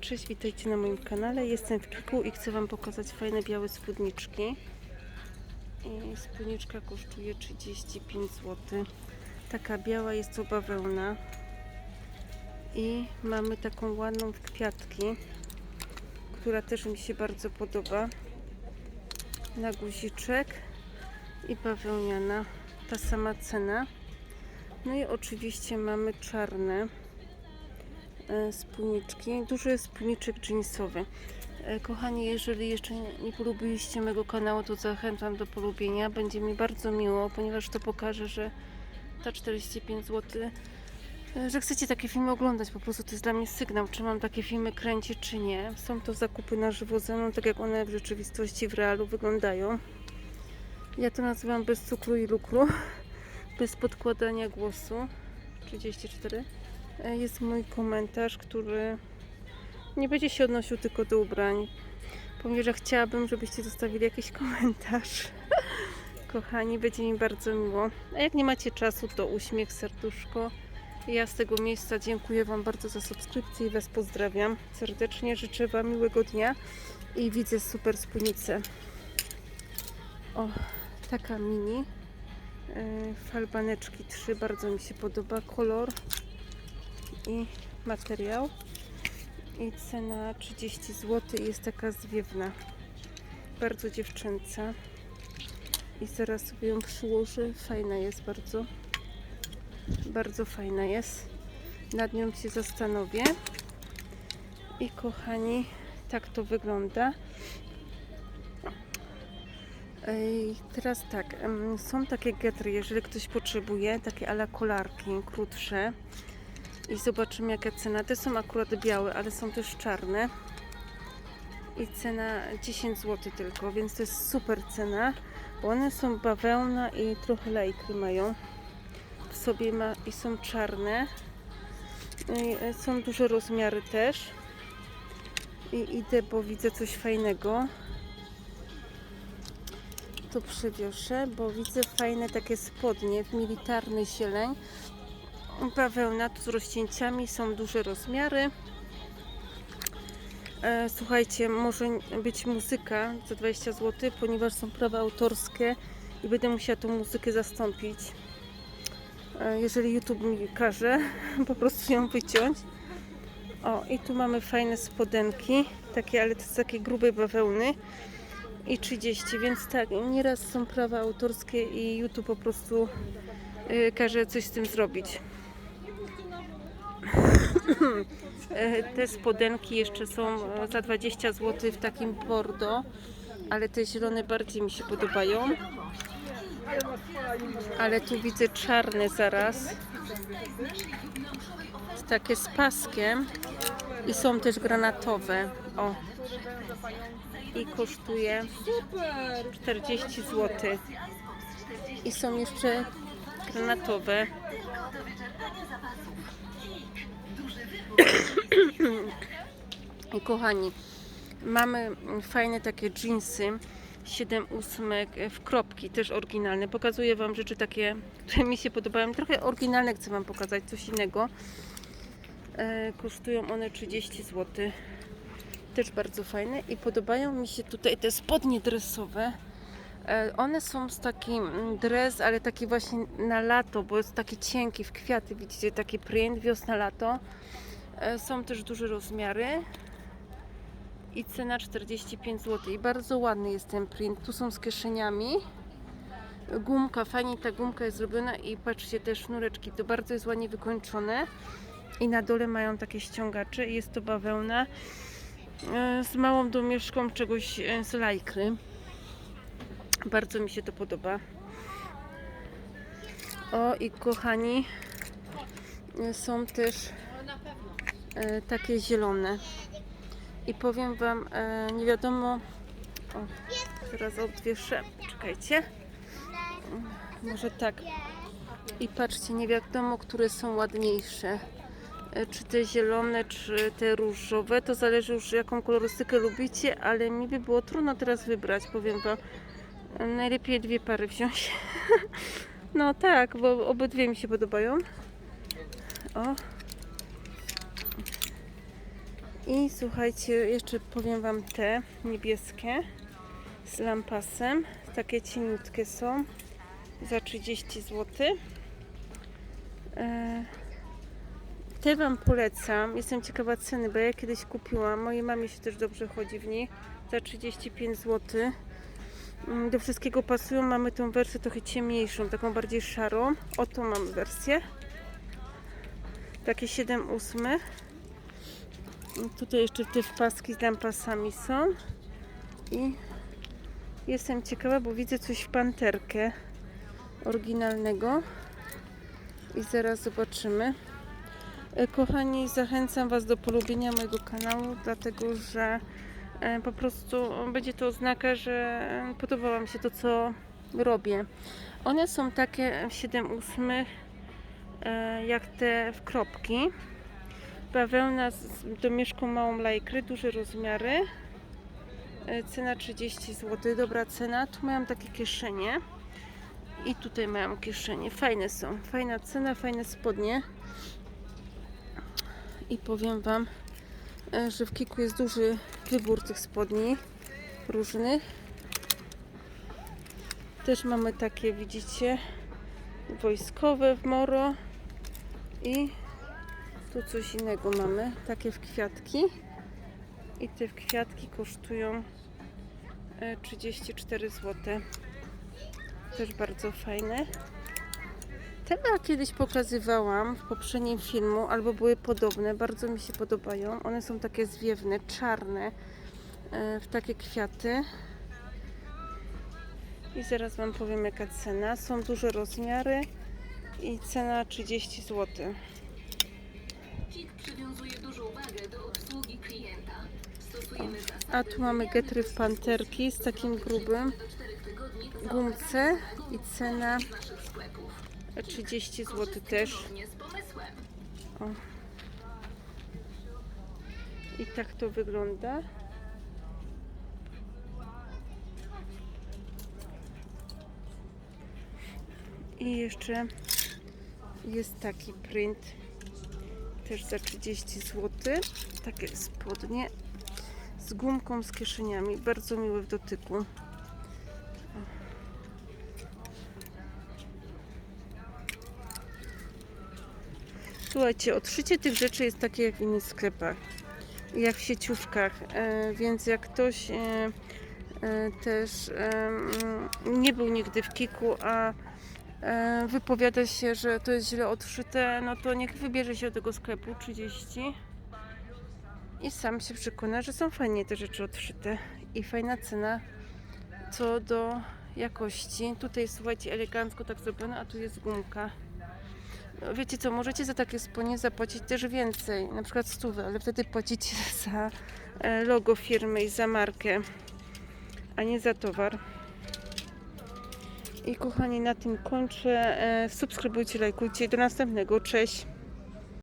Cześć, witajcie na moim kanale. Jestem w Kiku i chcę Wam pokazać fajne białe spódniczki. I spódniczka kosztuje 35 zł. Taka biała jest to bawełna. I mamy taką ładną w kwiatki, która też mi się bardzo podoba. Na guziczek i bawełniana. Ta sama cena. No i oczywiście mamy czarne spódniczki. Duży jest spódniczek jeansowy. E, Kochani, jeżeli jeszcze nie polubiliście mego kanału, to zachęcam do polubienia. Będzie mi bardzo miło, ponieważ to pokaże, że ta 45 zł, e, że chcecie takie filmy oglądać. Po prostu to jest dla mnie sygnał, czy mam takie filmy kręcić, czy nie. Są to zakupy na żywo ze mną, tak jak one w rzeczywistości, w realu wyglądają. Ja to nazywam bez cukru i lukru, bez podkładania głosu. 34. E, jest mój komentarz, który nie będzie się odnosił tylko do ubrań. Powiem, że chciałabym, żebyście zostawili jakiś komentarz. Kochani, będzie mi bardzo miło. A jak nie macie czasu, to uśmiech, serduszko. Ja z tego miejsca dziękuję Wam bardzo za subskrypcję i Was pozdrawiam serdecznie. Życzę Wam miłego dnia i widzę super spódnicę. O, taka mini. E, Falbaneczki 3, bardzo mi się podoba kolor i materiał. I cena 30 zł jest taka zwiewna. Bardzo dziewczęca. I zaraz sobie ją przyłożę. Fajna jest bardzo. Bardzo fajna jest. Nad nią się zastanowię. I kochani, tak to wygląda. Ej, Teraz tak, są takie getry, jeżeli ktoś potrzebuje, takie ala kolarki, krótsze. I zobaczymy jaka cena. Te są akurat białe, ale są też czarne. I cena 10 zł tylko, więc to jest super cena, bo one są bawełna i trochę lajkry mają w sobie ma, i są czarne. I e, są duże rozmiary też. I idę, bo widzę coś fajnego. To przywioszę, bo widzę fajne takie spodnie w militarny zieleń bawełna tu z rozcięciami, są duże rozmiary. E, słuchajcie, może być muzyka za 20 zł, ponieważ są prawa autorskie i będę musiała tą muzykę zastąpić. E, jeżeli YouTube mi każe, po prostu ją wyciąć. O, i tu mamy fajne spodenki, takie, ale to jest takie grube bawełny i 30, więc tak, nieraz są prawa autorskie i YouTube po prostu y, każe coś z tym zrobić. E, Te spodenki jeszcze są e, za 20 zł w takim bordo, ale te zielone bardziej mi się podobają. Ale tu widzę czarne zaraz. Takie z paskiem. I są też granatowe. O. I kosztuje 40 zł. I są jeszcze granatowe. I kochani, mamy fajne takie jeansy 7 ósmek w kropki, też oryginalne. Pokazuję Wam rzeczy takie, które mi się podobają. Trochę oryginalne chcę Wam pokazać, coś innego. E, kosztują one 30 zł. Też bardzo fajne i podobają mi się tutaj te spodnie dresowe. E, One są z takim mm, dres, ale taki właśnie na lato, bo jest taki cienki w kwiaty, widzicie, taki print, wiosna, lato. E, Są też duże rozmiary i cena 45 zł. I bardzo ładny jest ten print. Tu są z kieszeniami. Gumka, fajnie ta gumka jest zrobiona i patrzcie, te sznureczki, to bardzo jest ładnie wykończone. I na dole mają takie ściągacze i jest to bawełna e, z małą domieszką czegoś e, z lajkry. Bardzo mi się to podoba. O i kochani, e, są też e, takie zielone. I powiem Wam, e, nie wiadomo. O, teraz odwieszę. Czekajcie. Może tak. I patrzcie, nie wiadomo, które są ładniejsze. E, Czy te zielone, czy te różowe. To zależy już, jaką kolorystykę lubicie, ale mi by było trudno teraz wybrać, powiem Wam. E, Najlepiej dwie pary wziąć. No tak, bo obydwie mi się podobają. O. I słuchajcie, jeszcze powiem Wam te niebieskie z lampasem. Takie cieniutkie są za 30 zł. E, Te Wam polecam. Jestem ciekawa ceny, bo ja kiedyś kupiłam. Mojej mamie się też dobrze chodzi w nich. Za 35 zł. Mm, Do wszystkiego pasują. Mamy tą wersję trochę ciemniejszą, taką bardziej szarą. Oto mamy wersję. Takie 7 ósmy. Tutaj jeszcze te wpaski z lampasami są. I jestem ciekawa, bo widzę coś w panterkę oryginalnego. I zaraz zobaczymy. E, Kochani, zachęcam Was do polubienia mojego kanału, dlatego że e, po prostu będzie to oznaka, że podoba Wam się to, co robię. One są takie 7 ósmych, e, jak te w kropki. Bawełna z domieszką małą lajkry, duże rozmiary. E, Cena 30 zł, dobra cena. Tu mają takie kieszenie. I tutaj mają kieszenie. Fajne są. Fajna cena, fajne spodnie. I powiem Wam, e, że w Kiku jest duży wybór tych spodni różnych. Też mamy takie, widzicie, wojskowe w Moro. I tu coś innego mamy, takie w kwiatki. I te w kwiatki kosztują e, 34 zł. Też bardzo fajne. Te ja kiedyś pokazywałam w poprzednim filmu, albo były podobne, bardzo mi się podobają. One są takie zwiewne, czarne, e, w takie kwiaty. I zaraz Wam powiem jaka cena. Są duże rozmiary i cena 30 zł. A tu mamy getry w panterki z takim grubym do 4 tygodni gumce i cena naszych sklepów. 30 zł też. Pomysłem. I tak to wygląda. I jeszcze jest taki print też za 30 zł. Takie spodnie z gumką z kieszeniami. Bardzo miły w dotyku. Słuchajcie, odszycie tych rzeczy jest takie jak w innych sklepach, jak w sieciówkach, e, więc jak ktoś e, e, też e, nie był nigdy w Kiku, a e, wypowiada się, że to jest źle odszyte, no to niech wybierze się do tego sklepu 30 i sam się przekona, że są fajnie te rzeczy odszyte i fajna cena co do jakości. Tutaj słuchajcie, elegancko tak zrobione, a tu jest gumka. No, Wiecie co, możecie za takie spodnie zapłacić też więcej, na przykład stówę, ale wtedy płacicie za e, logo firmy i za markę, a nie za towar. I kochani, na tym kończę. E, Subskrybujcie, lajkujcie. Do następnego. Cześć.